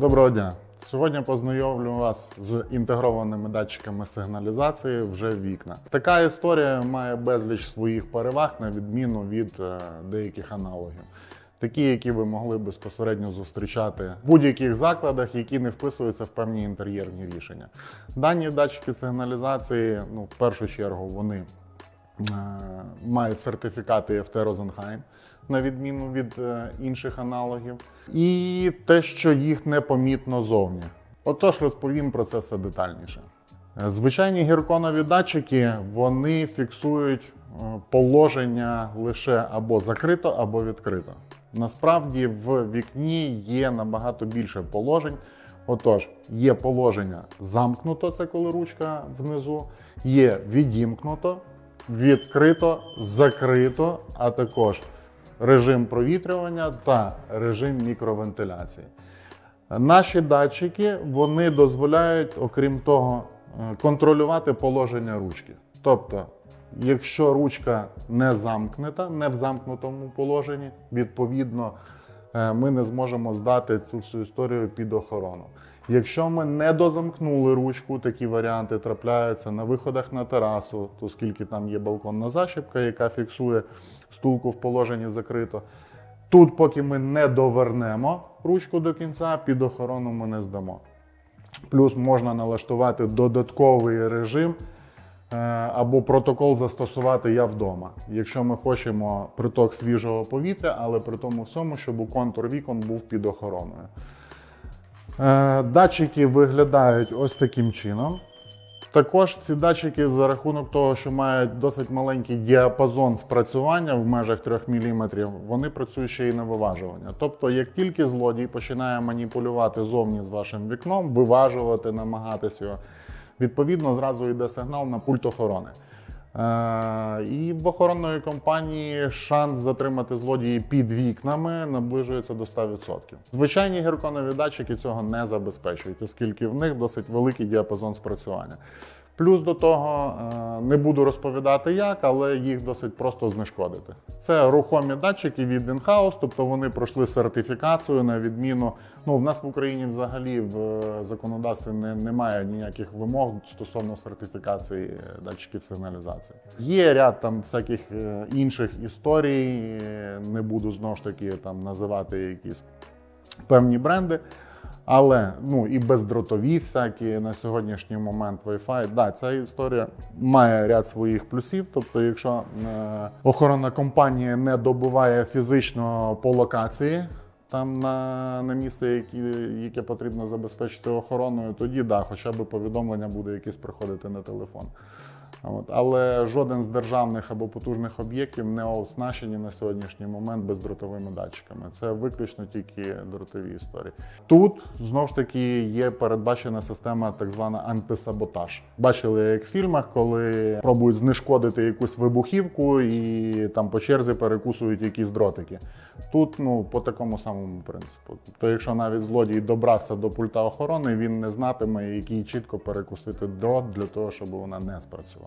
Доброго дня. Сьогодні познайомлю вас з інтегрованими датчиками сигналізації вже вікна. Така історія має безліч своїх переваг на відміну від е, деяких аналогів. Такі, які ви могли безпосередньо зустрічати в будь-яких закладах, які не вписуються в певні інтер'єрні рішення. Дані датчики сигналізації, ну, в першу чергу, вони мають сертифікати FT Rosenheim, на відміну від е, інших аналогів, і те, що їх непомітно зовні. Отож, розповім про це все детальніше. Е, Звичайні гірконові датчики вони фіксують е, положення лише або закрито, або відкрито. Насправді в вікні є набагато більше положень. Отож, є положення замкнуто, це коли ручка внизу, є відімкнуто, відкрито, закрито, а також режим провітрювання та режим мікровентиляції. Наші датчики вони дозволяють, окрім того, е, контролювати положення ручки. Тобто, якщо ручка не замкнута, не в замкнутому положенні, відповідно, ми не зможемо здати цю всю історію під охорону. Якщо ми не дозамкнули ручку, такі варіанти трапляються на виходах на терасу, оскільки там є балконна защіпка, яка фіксує стулку в положенні закрито. Тут, поки ми не довернемо ручку до кінця, під охорону ми не здамо. Плюс можна налаштувати додатковий режим е, або протокол застосувати я вдома, якщо ми хочемо приток свіжого повітря, але при тому всьому, щоб контур вікон був під охороною. Е, Датчики виглядають ось таким чином. Також ці датчики за рахунок того, що мають досить маленький діапазон спрацювання в межах 3 мм, вони працюють ще й на виважування. Тобто, як тільки злодій починає маніпулювати зовні з вашим вікном, виважувати, намагатись його, відповідно, зразу йде сигнал на пульт охорони. Е, І в охоронної компанії шанс затримати злодії під вікнами наближується до 100%. Звичайні гірконові датчики цього не забезпечують, оскільки в них досить великий діапазон спрацювання. Плюс до того е, не буду розповідати як, але їх досить просто знешкодити. Це рухомі датчики від Winhouse, тобто вони пройшли сертифікацію на відміну. Ну, в нас в Україні взагалі в е, законодавстві не, немає ніяких вимог стосовно сертифікації е, датчиків сигналізації. Є ряд там всяких інших історій, не буду знову ж таки там називати якісь певні бренди. Але ну і бездротові всякі на сьогоднішній момент Wi-Fi. Да, ця історія має ряд своїх плюсів. Тобто, якщо е, охоронна компанія не добуває фізично по локації. Там на, на місце, які, яке потрібно забезпечити охороною, тоді да, хоча б повідомлення буде якесь приходити на телефон. От. Але жоден з державних або потужних об'єктів не оснащені на сьогоднішній момент бездротовими датчиками. Це виключно тільки дротові історії. Тут знову ж таки є передбачена система так звана антисаботаж. Бачили, як в фільмах, коли пробують знешкодити якусь вибухівку і там по черзі перекусують якісь дротики. Тут ну по такому самому принципу. То якщо навіть злодій добрався до пульта охорони, він не знатиме, який чітко перекусити дрот для того, щоб вона не спрацювала.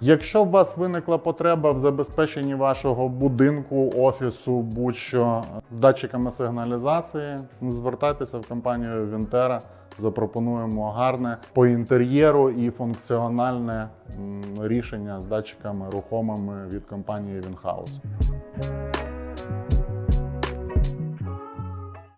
Якщо у вас виникла потреба в забезпеченні вашого будинку, офісу, будь-що датчиками сигналізації, звертайтеся в компанію Вінтера. Запропонуємо гарне по інтер'єру і функціональне рішення з датчиками рухомими від компанії Winhouse.